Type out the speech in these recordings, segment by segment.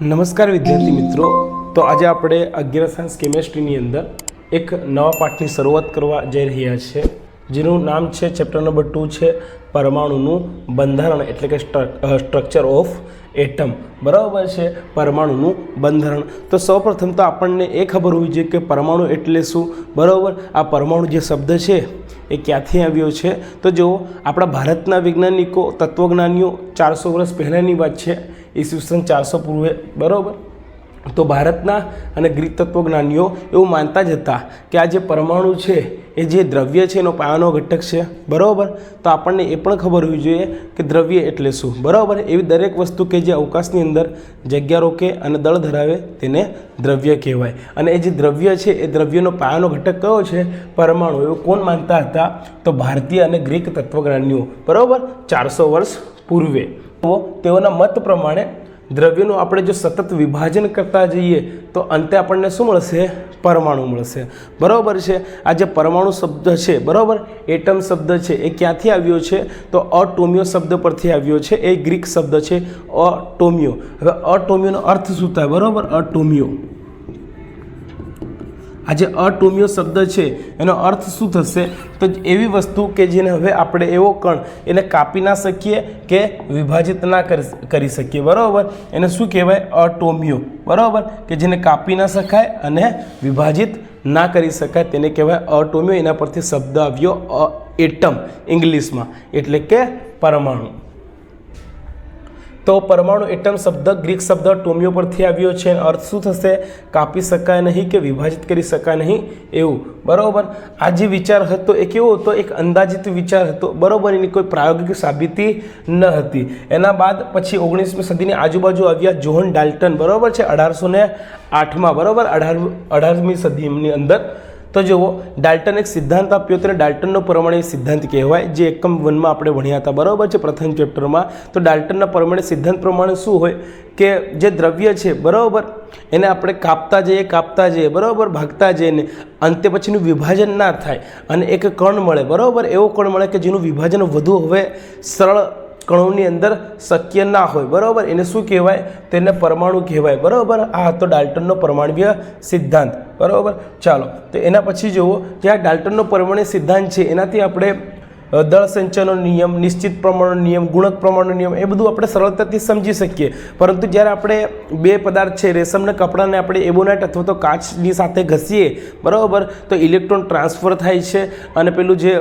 નમસ્કાર વિદ્યાર્થી મિત્રો. તો આજે આપણે અગિયાર સાયન્સ કેમેસ્ટ્રીની અંદર એક નવા પાઠની શરૂઆત કરવા જઈ રહ્યા છે. જેનું નામ છે, ચેપ્ટર નંબર ટુ છે, પરમાણુનું બંધારણ એટલે કે સ્ટ્રક્ચર ઓફ એટમ બરાબર છે? પરમાણુનું બંધારણ. તો સૌપ્રથમ તો આપણને એ ખબર હોવી જોઈએ કે પરમાણુ એટલે શું? બરાબર? આ પરમાણુ જે શબ્દ છે, એ ક્યાંથી આવ્યો છે? તો જુઓ, આપણા ભારતના વૈજ્ઞાનિકો, તત્વજ્ઞાનીઓ ચારસો વર્ષ પહેલાંની વાત છે. ઈસવીસન ચારસો પૂર્વે, બરાબર? તો ભારતના અને ગ્રીક તત્વજ્ઞાનીઓ એવું માનતા જ હતા કે આ જે પરમાણુ છે, એ જે દ્રવ્ય છે, એનો પાયાનો ઘટક છે, બરાબર? તો આપણને એ પણ ખબર હોવી જોઈએ કે દ્રવ્ય એટલે શું, બરાબર? એવી દરેક વસ્તુ કે જે અવકાશની અંદર જગ્યા રોકે અને દળ ધરાવે તેને દ્રવ્ય કહેવાય. અને એ જે દ્રવ્ય છે, એ દ્રવ્યનો પાયાનો ઘટક કયો છે? પરમાણુ. એવું કોણ માનતા હતા? તો ભારતીય અને ગ્રીક તત્વજ્ઞાનીઓ, બરાબર? ચારસો વર્ષ પૂર્વે. તો તેઓના મત પ્રમાણે દ્રવ્યનું આપણે જો સતત વિભાજન કરતા જઈએ, તો અંતે આપણને શું મળશે? પરમાણુ મળશે. બરાબર છે? આ જે પરમાણુ શબ્દ છે, બરાબર? એટમ શબ્દ છે, એ ક્યાંથી આવ્યો છે? તો અટોમિયો શબ્દ પરથી આવ્યો છે. એ ગ્રીક શબ્દ છે, અટોમિયો. હવે અટોમિયોનો અર્થ શું થાય? બરાબર? અટોમિયો. આ જે અટોમિયો શબ્દ છે, એનો અર્થ શું થશે? તો એવી વસ્તુ કે જેને હવે આપણે એવો કણ, એને કાપી ના શકીએ કે વિભાજિત ના કરી શકીએ. બરાબર? એને શું કહેવાય? અટોમિયો. બરાબર? કે જેને કાપી ના શકાય અને વિભાજિત ના કરી શકાય, તેને કહેવાય અટોમિયો. એના પરથી શબ્દ આવ્યો એટમ, ઇંગ્લિશમાં. એટલે કે પરમાણુ. તો પરમાણુ એટમ શબ્દ ગ્રીક શબ્દ ટોમિયો પરથી આવ્યો છે. અર્થ શું થશે? કાપી શકાય નહીં કે વિભાજિત કરી શકાય નહીં? એવું. બરાબર? આ જે વિચાર હતો એ કેવો હતો? એક અંદાજિત વિચાર હતો. બરાબર? એની કોઈ પ્રાયોગિક સાબિતી ન હતી. એના બાદ પછી ઓગણીસમી સદીની આજુબાજુ આવ્યા જોહન ડાલ્ટન. બરાબર છે? અઢારસો ને આઠમાં. બરાબર? અઢાર, અઢારમી સદીની અંદર તો જુઓ, ડાલ્ટન એક સિદ્ધાંત આપ્યો તેને ડાલ્ટનનો પરમાણુ સિદ્ધાંત કહેવાય. જે એકમ વનમાં આપણે ભણ્યા હતા, બરાબર છે, પ્રથમ ચેપ્ટરમાં તો ડાલ્ટનના પરમાણુ સિદ્ધાંત પ્રમાણે શું હોય? કે જે દ્રવ્ય છે, બરાબર, એને આપણે કાપતા જઈએ કાપતા જઈએ, બરાબર, ભાગતા જઈએ ને અંતે પછીનું વિભાજન ના થાય. અને એક કણ મળે, બરાબર, એવો કણ મળે કે જેનું વિભાજન વધુ હવે સરળ કણોની અંદર શક્ય ના હોય, બરાબર? એને શું કહેવાય? તેને પરમાણુ કહેવાય, બરાબર? આ હતો ડાલ્ટનનો પરમાણ્વીય સિદ્ધાંત, બરાબર? ચાલો, તો એના પછી જુઓ કે આ ડાલ્ટનનો પરમાણ્વીય સિદ્ધાંત છે, એનાથી આપણે દળ સંચયનો નિયમ, નિશ્ચિત પ્રમાણનો નિયમ, ગુણક પ્રમાણનો નિયમ, એ બધું આપણે સરળતાથી સમજી શકીએ. પરંતુ જ્યારે આપણે બે પદાર્થ છે, રેશમના કપડાને આપણે એબોનાઇટ અથવા તો કાચની સાથે ઘસીએ, બરાબર? તો ઇલેક્ટ્રોન ટ્રાન્સફર થાય છે અને પેલું જે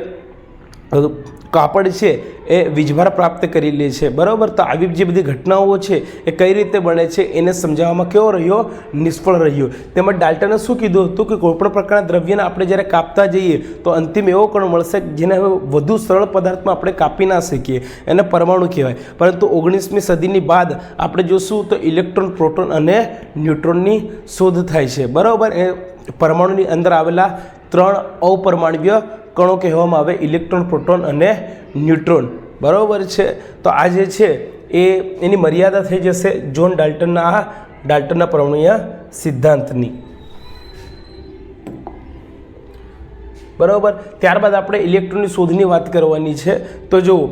કાપડ છે એ વીજભાર પ્રાપ્ત કરી લે છે. બરાબર? તો આવી જે બધી ઘટનાઓ છે એ કઈ રીતે બને છે એને સમજાવવામાં કેવો રહ્યો? નિષ્ફળ રહ્યો. તેમાં ડાલ્ટને શું કીધું હતું કે કોઈપણ પ્રકારના દ્રવ્યને આપણે જ્યારે કાપતા જઈએ તો અંતિમ એવો કણ મળશે જેને વધુ સરળ પદાર્થમાં આપણે કાપી ના શકીએ. એને પરમાણુ કહેવાય. પરંતુ ઓગણીસમી સદીની બાદ આપણે જોશું તો ઇલેક્ટ્રોન, પ્રોટોન અને ન્યુટ્રોનની શોધ થાય છે. બરાબર? એ પરમાણુની અંદર આવેલા ત્રણ અપરમાણવીય કણો કહેવામાં આવે, ઇલેક્ટ્રોન, પ્રોટોન અને ન્યુટ્રોન. બરાબર છે? તો આ જે છે, એ એની મર્યાદા થઈ જશે જોન ડાલ્ટનના આ ડાલ્ટનના પરમાણુય સિદ્ધાંતની. બરાબર? ત્યારબાદ આપણે ઇલેક્ટ્રોનની શોધની વાત કરવાની છે. તો જુઓ,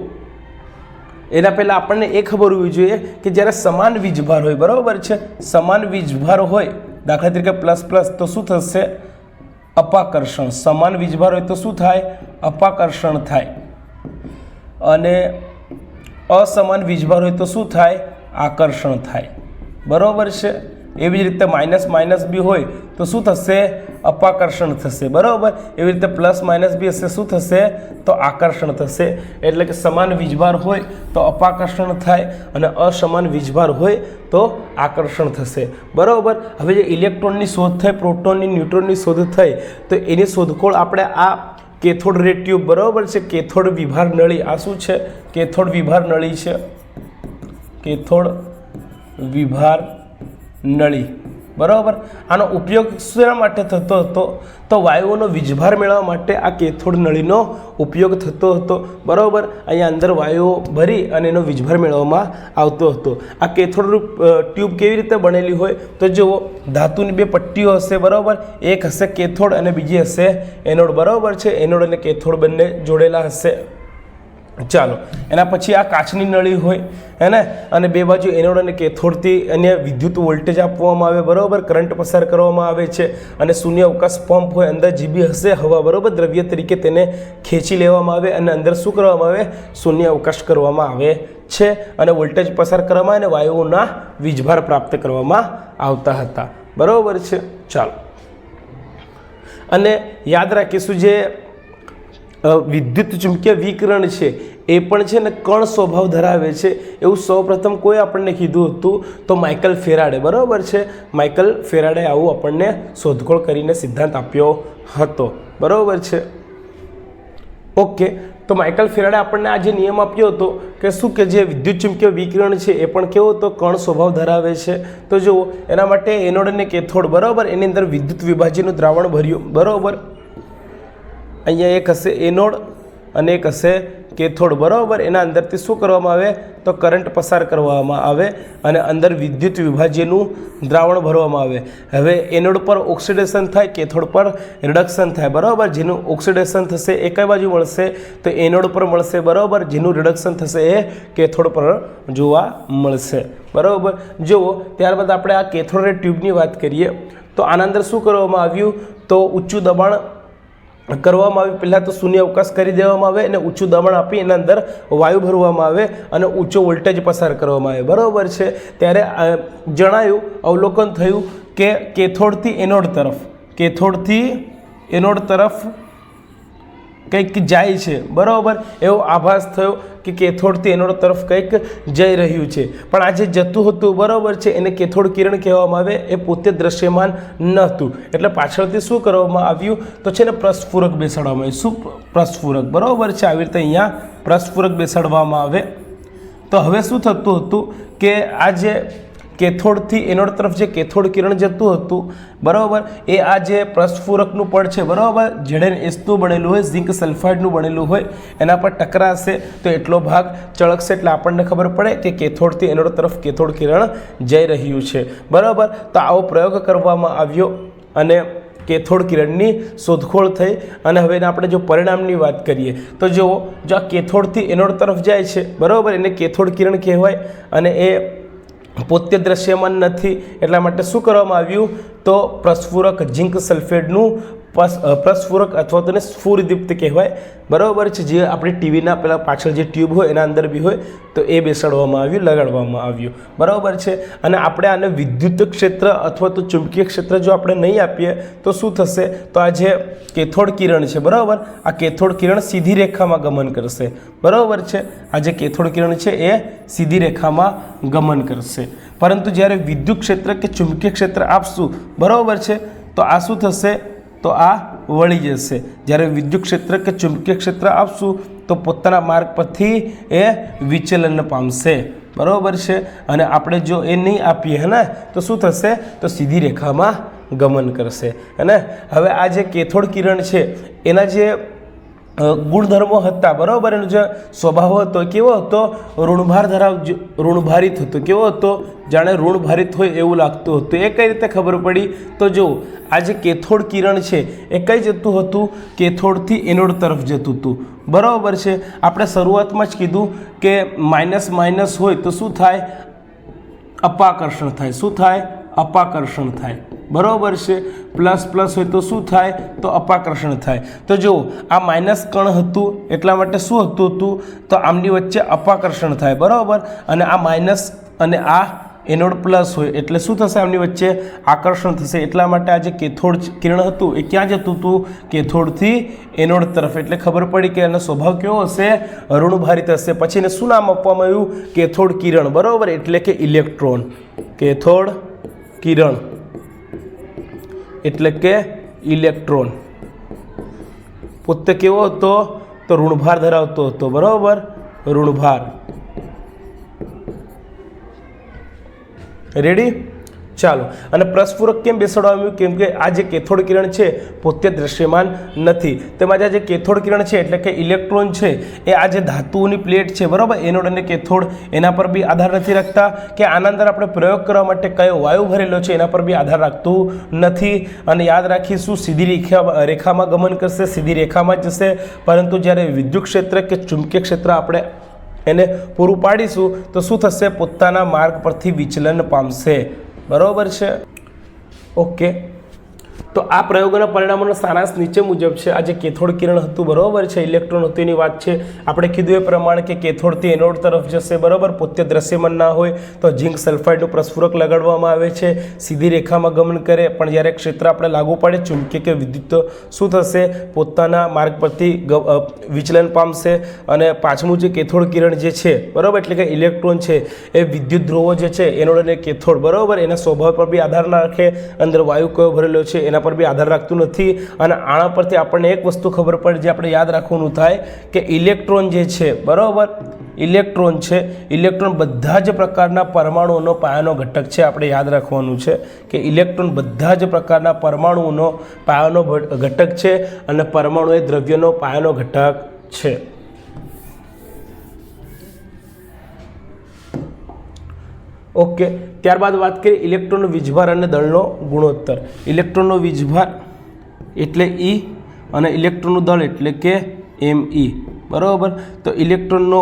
એના પહેલાં આપણને એ ખબર હોવી જોઈએ કે જ્યારે સમાન વીજભાર હોય, બરાબર છે? સમાન વીજભાર હોય, દાખલા તરીકે પ્લસ પ્લસ તો શું થશે? અપાકર્ષણ. સમાન વીજભાર હોય તો શું થાય? અપાકર્ષણ થાય. અને અસમાન વીજભાર હોય તો શું થાય? આકર્ષણ થાય. બરાબર છે? એવી જ રીતે માઇનસ માઇનસ બી હોય તો શું થશે? અપાકર્ષણ થશે, બરાબર? એવી રીતે પ્લસ માઇનસ બી હશે, શું થશે? તો આકર્ષણ થશે. એટલે કે સમાન વીજભાર હોય તો અપાકર્ષણ થાય અને અસમાન વીજભાર હોય તો આકર્ષણ થશે. બરાબર? હવે જે ઇલેક્ટ્રોનની શોધ થઈ પ્રોટોનની ન્યુટ્રોનની શોધ થઈ તો એની શોધખોળ આપણે આ કેથોડ રે ટ્યુબ, બરાબર છે? કેથોડ વિભાર નળી, આ શું છે? કેથોડ વિભાર નળી છે. કેથોડ વિભાર નળી. બરાબર? આનો ઉપયોગ શેના માટે થતો હતો? તો વાયુઓનો વીજભાર મેળવવા માટે આ કેથોડ નળીનો ઉપયોગ થતો હતો. બરાબર? અહીંયા અંદર વાયુઓ ભરી અને એનો વીજભાર મેળવવામાં આવતો હતો. આ કેથોડ ટ્યુબ કેવી રીતે બનેલી હોય? તો જુઓ, ધાતુની બે પટ્ટીઓ હશે, બરાબર? એક હશે કેથોડ અને બીજી હશે એનોડ. બરાબર છે? એનોડ અને કેથોડ બંને જોડેલા હશે. ચાલો, એના પછી આ કાચની નળી હોય, હે ને? અને બે બાજુ એનોડ અને કેથોડથી અન્ય વિદ્યુત વોલ્ટેજ આપવામાં આવે, બરાબર? કરંટ પસાર કરવામાં આવે છે અને શૂન્ય અવકાશ પંપ હોય, અંદર જીબી હશે, હવા બરાબર? દ્રવ્ય તરીકે તેને ખેંચી લેવામાં આવે અને અંદર શું કરવામાં આવે? શૂન્ય અવકાશ કરવામાં આવે છે અને વોલ્ટેજ પસાર કરવામાં અને વાયુઓના વીજભાર પ્રાપ્ત કરવામાં આવતા હતા. બરાબર છે? ચાલો. અને યાદ રાખીશું જે વિદ્યુત ચુંબકીય વિકિરણ છે, એ પણ છે ને કણ સ્વભાવ ધરાવે છે. એવું સૌપ્રથમ કોઈ આપણને કીધું હતું, તો માઇકલ ફેરાડે, બરાબર છે? માઇકલ ફેરાડે આવું આપણને શોધખોળ કરીને સિદ્ધાંત આપ્યો હતો. બરાબર છે? ઓકે તો માઇકલ ફેરાડે આપણને આ જે નિયમ આપ્યો હતો કે શું કે જે વિદ્યુત ચુંબકીય વિકિરણ છે, એ પણ કેવો તો કણ સ્વભાવ ધરાવે છે. તો જુઓ, એના માટે એનોડ અને કેથોડ, બરાબર? એની અંદર વિદ્યુત વિભાજીનું દ્રાવણ ભર્યું. બરાબર? અહીંયા એક હશે એનોડ અને એક હશે કેથોડ. બરાબર? એના અંદરથી શું કરવામાં આવે? તો કરંટ પસાર કરવામાં આવે અને અંદર વિદ્યુત વિભાજ્યનું દ્રાવણ ભરવામાં આવે. હવે એનોડ પર ઓક્સિડેશન થાય, કેથોડ પર રિડક્શન થાય. બરાબર? જેનું ઓક્સિડેશન થશે એ કઈ બાજુ મળશે તો એનોડ પર મળશે. બરાબર? જેનું રિડક્શન થશે એ કેથોડ પર જોવા મળશે. બરાબર? જુઓ, ત્યારબાદ આપણે આ કેથોડ ટ્યુબની વાત કરીએ. તો આના અંદર શું કરવામાં આવ્યું? તો ઊંચું દબાણ કરવામાં આવે, પહેલાં તો શૂન્ય અવકાશ કરી દેવામાં આવે અને ઊંચું દબાણ આપી એના અંદર વાયુ ભરવામાં આવે અને ઊંચો વોલ્ટેજ પસાર કરવામાં આવે. બરાબર છે? ત્યારે જણાયું, અવલોકન થયું કે કેથોડથી એનોડ તરફ, કેથોડથી એનોડ તરફ કંઈક જાય છે. બરાબર? એવો આભાસ થયો કે કેથોડથી એનોડ તરફ કંઈક જઈ રહ્યું છે. પણ આ જે જતું હતું, બરાબર છે? એને કેથોડ કિરણ કહેવામાં આવે, એ પોતે દ્રશ્યમાન ન હતું એટલે પાછળથી શું કરવામાં આવ્યું? તો છે ને પ્રસ્ફુરક બેસાડવામાં આવ્યું. શું પ્રસ્ફુરક? બરાબર છે? આવી રીતે અહીંયા પ્રસ્ફુરક બેસાડવામાં આવે. તો હવે શું થતું હતું કે આ જે કેથોડથી એનોડ તરફ જે કેથોડ કિરણ જતું હતું, બરાબર? એ આ જે પ્રસ્ફુરકનું પડ છે, બરાબર? જેડેન એસનું બનેલું હોય, ઝિંક સલ્ફાઇડનું બનેલું હોય, એના પર ટકરાશે તો એટલો ભાગ ચળકશે એટલે આપણને ખબર પડે કે કેથોડથી એનોડ તરફ કેથોડ કિરણ જઈ રહ્યું છે. બરાબર? તો આવો પ્રયોગ કરવામાં આવ્યો અને કેથોડ કિરણની શોધખોળ થઈ અને હવે આપણે જો પરિણામની વાત કરીએ, તો જુઓ, જો આ કેથોડથી એનોડ તરફ જાય છે, બરાબર? એને કેથોડ કિરણ કહેવાય અને એ પોતે દ્રશ્યમાન નથી. એટલા માટે શું કરવામાં આવ્યું? તો પ્રસ્ફુરક ઝિંક અ, પ્રસ્ફુરક અથવા તો સ્ફુરદીપ્ત કહેવાય. બરાબર છે, જે આપણી ટીવીના પેલા પાછળ જે ટ્યુબ હોય, એના અંદર બી હોય, તો એ બેસાડવામાં આવ્યું, લગાડવામાં આવ્યું. બરાબર છે, અને આપણે આને વિદ્યુત ક્ષેત્ર અથવા તો ચુંબકીય ક્ષેત્ર જો આપણે નહીં આપીએ, તો શું થશે? તો આ જે કેથોડ કિરણ છે, બરાબર? આ કેથોડ કિરણ સીધી રેખામાં ગમન કરશે. બરાબર છે, આ જે કેથોડ કિરણ છે, એ સીધી રેખામાં ગમન કરશે. પરંતુ જ્યારે વિદ્યુત ક્ષેત્ર કે ચુંબકીય ક્ષેત્ર આપશું, બરાબર છે, તો આ શું થશે? તો આ વળી જશે. જ્યારે વિદ્યુત ક્ષેત્ર કે ચુંબકીય ક્ષેત્ર આપશું, તો પોતાના માર્ગ પરથી એ વિચલન પામશે. બરાબર છે? અને આપણે જો એ નહીં આપીએ, હે ને? તો શું થશે? તો સીધી રેખામાં ગમન કરશે. અને હવે આ જે કેથોડ કિરણ છે, એના જે ગુણધર્મો હતા, બરાબર? એનો જે સ્વભાવ હતો, કેવો હતો? ઋણભાર ધરાવ ઋણભારિત હતો, કેવો હતો? જાણે ઋણભારિત હોય એવું લાગતું હતું. એ કઈ રીતે ખબર પડી? તો જો આ જે કેથોડ કિરણ છે, એ કઈ જતું હતું? કેથોડથી એનોડ તરફ જતું હતું. બરાબર છે? આપણે શરૂઆતમાં જ કીધું કે માઇનસ માઇનસ હોય તો શું થાય? અપાકર્ષણ થાય. શું થાય? અપાકર્ષણ થાય. બરાબર છે? પ્લસ પ્લસ હોય તો શું થાય? તો અપાકર્ષણ થાય. તો જુઓ, આ માઇનસ કણ હતું એટલા માટે શું હતું હતું તો આમની વચ્ચે અપાકર્ષણ થાય, બરાબર? અને આ માઇનસ અને આ એનોડ પ્લસ હોય એટલે શું થશે? આમની વચ્ચે આકર્ષણ થશે. એટલા માટે આ જે કેથોડ કિરણ હતું, એ ક્યાં જતું હતું કેથોડથી એનોડ તરફ. એટલે ખબર પડી કે એનો સ્વભાવ કેવો હશે? ઋણભારિત હશે. પછી એને શું નામ આપવામાં આવ્યું? કેથોડ કિરણ. બરાબર? એટલે કે ઇલેક્ટ્રોન. કેથોડ કિરણ. એટલે કે ઇલેક્ટ્રોન પોતે કેવો હતો તો ઋણભાર ધરાવતો હતો બરાબર ઋણભાર રેડી ચાલો. અને પ્રસ્ફુરક કેમ બેસાડવામાં આવ્યું? કેમ કે આ જે કેથોડ કિરણ છે, પોતે દ્રશ્યમાન નથી. તેમજ આ જે કેથોડ કિરણ છે, એટલે કે ઇલેક્ટ્રોન છે, એ આ જે ધાતુઓની પ્લેટ છે, બરાબર? એનોડ અને કેથોડ એના પર બી આધાર નથી રાખતા. કે આના અંદર આપણે પ્રયોગ કરવા માટે કયો વાયુ ભરેલો છે, એના પર બી આધાર રાખતું નથી. અને યાદ રાખીશું, સીધી રેખા, રેખામાં ગમન કરશે, સીધી રેખામાં જશે. પરંતુ જ્યારે વિદ્યુત ક્ષેત્ર કે ચુંબકીય ક્ષેત્ર આપણે એને પૂરું પાડીશું, તો શું થશે? પોતાના માર્ગ પરથી વિચલન પામશે. બરાબર છે? ઓકે. તો આ પ્રયોગોના પરિણામોનો સારાંશ નીચે મુજબ છે. આ જે કેથોડ કિરણ હતું, બરાબર છે? ઇલેક્ટ્રોન હતું એની વાત છે. આપણે કીધું એ પ્રમાણે કે કેથોડથી એનોડ તરફ જશે, બરાબર? પોતે દ્રશ્યમાન ના હોય તો ઝીંક સલ્ફાઇડનું પ્રસ્ફુરક લગાડવામાં આવે છે. સીધી રેખામાં ગમન કરે, પણ જ્યારે ક્ષેત્ર આપણે લાગુ પડે, ચુંબકીય કે વિદ્યુત શું થશે? પોતાના માર્ગ પરથી વિચલન પામશે અને પાંચમું જે કેથોડ કિરણ જે છે, બરાબર? એટલે કે ઇલેક્ટ્રોન છે, એ વિદ્યુત ધ્રુવો જે છે, એનોડ અને કેથોડ, બરાબર? એના સ્વભાવ પર બી આધાર ના રાખે અંદર વાયુ કયો ભરેલો છે, એના પર બી આધાર રાખતું નથી અને આના પરથી આપણને એક વસ્તુ ખબર પડે જે આપણે યાદ રાખવાનું થાય કે ઇલેક્ટ્રોન જે છે, બરાબર? ઇલેક્ટ્રોન છે. ઇલેક્ટ્રોન બધા જ પ્રકારના પરમાણુઓનો પાયાનો ઘટક છે, આપણે યાદ રાખવાનું છે કે ઇલેક્ટ્રોન બધા જ પ્રકારના પરમાણુઓનો પાયાનો ઘટક છે અને પરમાણુ એ દ્રવ્યનો પાયાનો ઘટક છે. ઓકે, ત્યારબાદ વાત કરીએ ઇલેક્ટ્રોનનો વીજભાર અને દળનો ગુણોત્તર. ઇલેક્ટ્રોનનો વીજભાર એટલે ઈ અને ઇલેક્ટ્રોનનું દળ એટલે કે એમ ઈ બરાબર? તો ઇલેક્ટ્રોનનો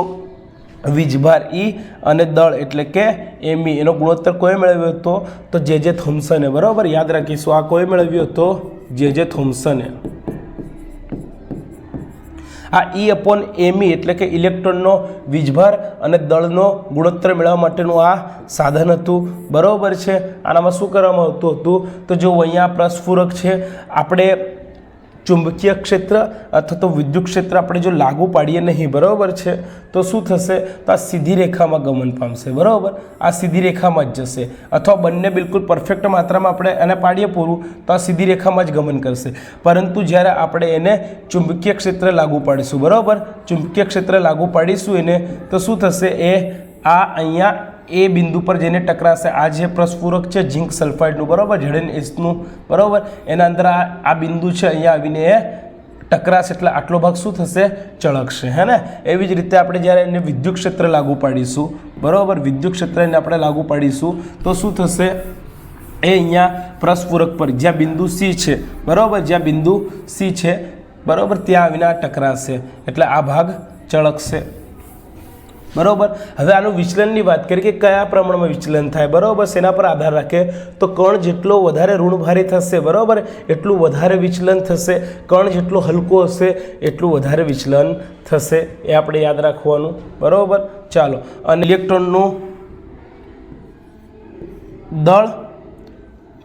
વીજભાર ઈ અને દળ એટલે કે એમ ઈ એનો ગુણોત્તર કોઈ મેળવ્યો હતો? તો જે જે થોમ્સને બરાબર? યાદ રાખીશું, આ કોઈ મેળવ્યો હતો? જે જે થોમ્સને આ ઈ અપોન એમી એટલે કે ઇલેક્ટ્રોનનો વીજભાર અને દળનો ગુણોત્તર મેળવવા માટેનું આ સાધન હતું. બરાબર છે? આનામાં શું કરવામાં આવતું હતું? તો જો અહીંયા પ્રસ્ફુરક છે, આપણે ચુંબકીય ક્ષેત્ર અથવા તો વિદ્યુત ક્ષેત્ર આપણે જો લાગુ પાડીએ નહીં, બરાબર છે? તો શું થશે? તો આ સીધી રેખામાં ગમન પામશે, બરાબર? આ સીધી રેખામાં જ જશે. અથવા બંને બિલકુલ પરફેક્ટ માત્રામાં આપણે એને પાડીએ પૂરું, તો આ સીધી રેખામાં જ ગમન કરશે. પરંતુ જ્યારે આપણે એને ચુંબકીય ક્ષેત્ર લાગુ પાડીશું, બરાબર? ચુંબકીય ક્ષેત્ર લાગુ પાડીશું એને, તો શું થશે? એ આ અહીંયા એ બિંદુ પર જઈને ટકરાશે. આ જે પ્રસ્ફુરક છે, ઝીંક સલ્ફાઇડનું, બરાબર? ઝેડન એસનું બરાબર? એના અંદર આ આ બિંદુ છે, અહીંયા આવીને એ ટકરાશે એટલે આટલો ભાગ શું થશે? ચળકશે, હે ને? એવી જ રીતે આપણે જ્યારે એને વિદ્યુત ક્ષેત્ર લાગુ પાડીશું, બરાબર? વિદ્યુત ક્ષેત્રને આપણે લાગુ પાડીશું, તો શું થશે? એ અહીંયા પ્રસ્ફુરક પર, જ્યાં બિંદુ સી છે, બરાબર? જ્યાં બિંદુ સી છે, બરાબર? ત્યાં આવીને આ ટકરાશે, એટલે આ ભાગ ચળકશે. બરાબર? હવે આનું વિચલનની વાત કરીએ કે કયા પ્રમાણમાં વિચલન થાય? બરાબર? સેના પર આધાર રાખે તો કણ જેટલો વધારે ઋણભારી થશે, બરાબર? એટલું વધારે વિચલન થશે. કણ જેટલો હલકો હશે, એટલું વધારે વિચલન થશે. એ આપણે યાદ રાખવાનું. બરાબર? ચાલો. અને ઇલેક્ટ્રોનનું દળ.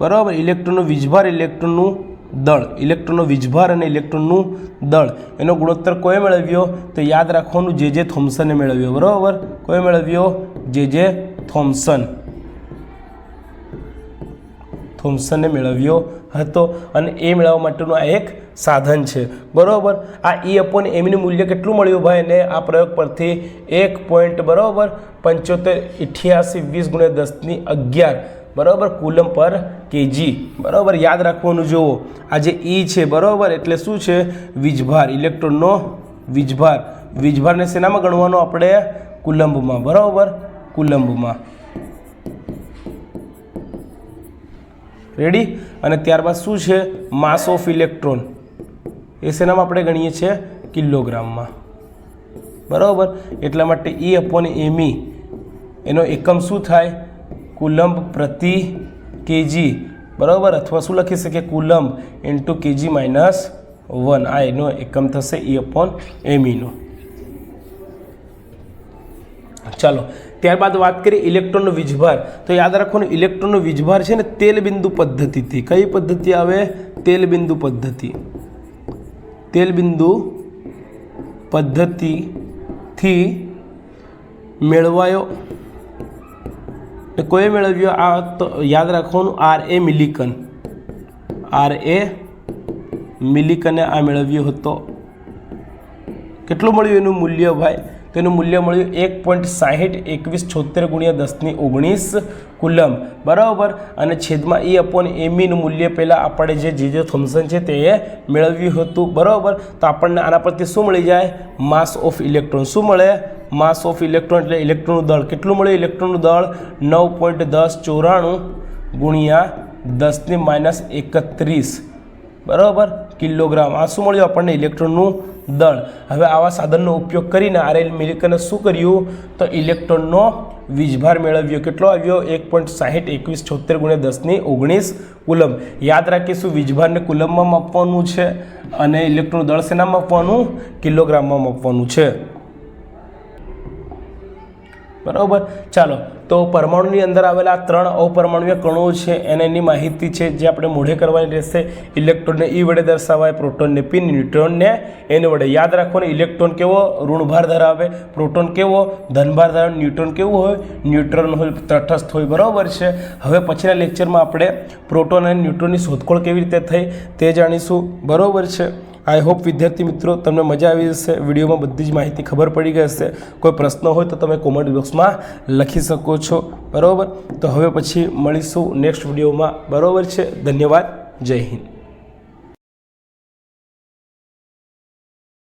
બરાબર? ઇલેક્ટ્રોનનું વીજભાર, ઇલેક્ટ્રોનનું દળ, ઇલેક્ટ્રોનનો વીજભાર અને ઇલેક્ટ્રોનનું દળ. એનો ગુણોત્તર કોએ મેળવ્યો? તો યાદ રાખવાનું, જે જે થોમ્સને મેળવ્યો. બરાબર? કોએ મેળવ્યો? જે જે થોમ્સન. થોમ્સને મેળવ્યો હતો અને એ મેળવવા માટેનું આ એક સાધન છે. બરાબર? આ ઈ અપોન એમનું મૂલ્ય કેટલું મળ્યું ભાઈ? અને આ પ્રયોગ પરથી એક પોઈન્ટ બરાબર? પંચોતેર અઠ્યાસી વીસ ગુણ્યા દસની અગિયાર. બરાબર? કુલમ પર કેજી. બરાબર? યાદ રાખવાનું જુઓ. આ જે ઈ છે, બરાબર? એટલે શું છે? વીજભાર. ઇલેક્ટ્રોનનો વીજભાર. વીજભારને શેનામાં ગણવાનો આપણે? કુલંબમાં. બરાબર? કુલંબમાં. રેડી અને ત્યારબાદ શું છે? માસ ઓફ ઇલેક્ટ્રોન એ શેનામાં આપણે ગણીએ છીએ? કિલોગ્રામમાં. બરાબર? એટલા માટે ઈ અપોન એમી એનો એકમ શું થાય? કુલંબ પ્રતિ કેજી બરાબર? અથવા શું લખી શકીએ? Coulomb into kg minus one આ એનો એકમ થશે ઈ અપોન એમીનો ચાલો, ત્યારબાદ વાત કરીએ ઇલેક્ટ્રોનનો વીજભાર. તો યાદ રાખવાનું, ઇલેક્ટ્રોનનો વીજભાર છે ને તેલબિંદુ પદ્ધતિથી. કઈ પદ્ધતિ આવે? તેલબિંદુ પદ્ધતિ. તેલબિંદુ પદ્ધતિથી મેળવાયો ને કોઈ મેળવ્યો આ તો યાદ રાખવાનું આર એ મિલિકન આર એ મિલિકને આ મેળવ્યો હતો. કેટલું મળ્યું એનું મૂલ્ય ભાઈ? તેનું મૂલ્ય મળ્યું એક પોઈન્ટ સાહીઠ એકવીસ છોતેર ગુણ્યા દસની ઓગણીસ કુલમ. બરાબર? અને છેદમાં એ અપોન એમીનું મૂલ્ય પહેલાં આપણે જે જીજો થોમ્સન છે તે મેળવ્યું હતું. બરાબર? તો આપણને આના પરથી શું મળી જાય? માસ ઓફ ઇલેક્ટ્રોન શું મળે? માસ ઓફ ઇલેક્ટ્રોન એટલે ઇલેક્ટ્રોનનું દળ. કેટલું મળ્યું ઇલેક્ટ્રોનનું દળ? નવ પોઈન્ટ દસ ચોરાણું ગુણ્યા દસની માઇનસ એકત્રીસ. બરાબર? કિલોગ્રામ. આ શું મળ્યું આપણને? ઇલેક્ટ્રોનનું દળ. હવે આવા સાધનનો ઉપયોગ કરીને આરએલ મિલિકને શું કર્યું? તો ઇલેક્ટ્રોનનો વીજભાર મેળવ્યો. કેટલો આવ્યો? એક પોઈન્ટ સાહીઠ, એકવીસ, છોતેર ગુણ્યા દસની ઓગણીસ કુલમ યાદ રાખીશું, વીજભારને કુલમમાં માપવાનું છે અને ઇલેક્ટ્રોન દળ શેના માપવાનું કિલોગ્રામમાં માપવાનું છે. બરાબર? ચાલો, તો પરમાણુની અંદર આવેલા ત્રણ અપરમાણુય કણો છે, એને એની માહિતી છે જે આપણે મોઢે કરવાની રહેશે. ઇલેક્ટ્રોનને ઈ વડે દર્શાવાય, પ્રોટોનને પી ન્યુટ્રોનને એને વડે. યાદ રાખવાનું ઇલેક્ટ્રોન કેવો? ઋણભાર ધરાવે. પ્રોટોન કેવો? ધનભાર ધરાવે. ન્યુટ્રોન કેવું હોય? ન્યુટ્રોન હોય, તટસ્થ હોય. બરાબર છે? હવે પછીના લેક્ચરમાં આપણે પ્રોટોન અને ન્યુટ્રોનની શોધખોળ કેવી રીતે થઈ તે જાણીશું. બરાબર છે? આઈ હોપ વિદ્યાર્થી મિત્રો તમને મજા આવી જશે વિડીયોમાં બધી જ માહિતી ખબર પડી ગઈ હશે. કોઈ પ્રશ્ન હોય તો તમે કોમેન્ટ બોક્સમાં લખી શકો છો. બરાબર? તો હવે પછી મળીશું નેક્સ્ટ વિડીયોમાં. બરાબર છે? ધન્યવાદ. જય હિન્દ.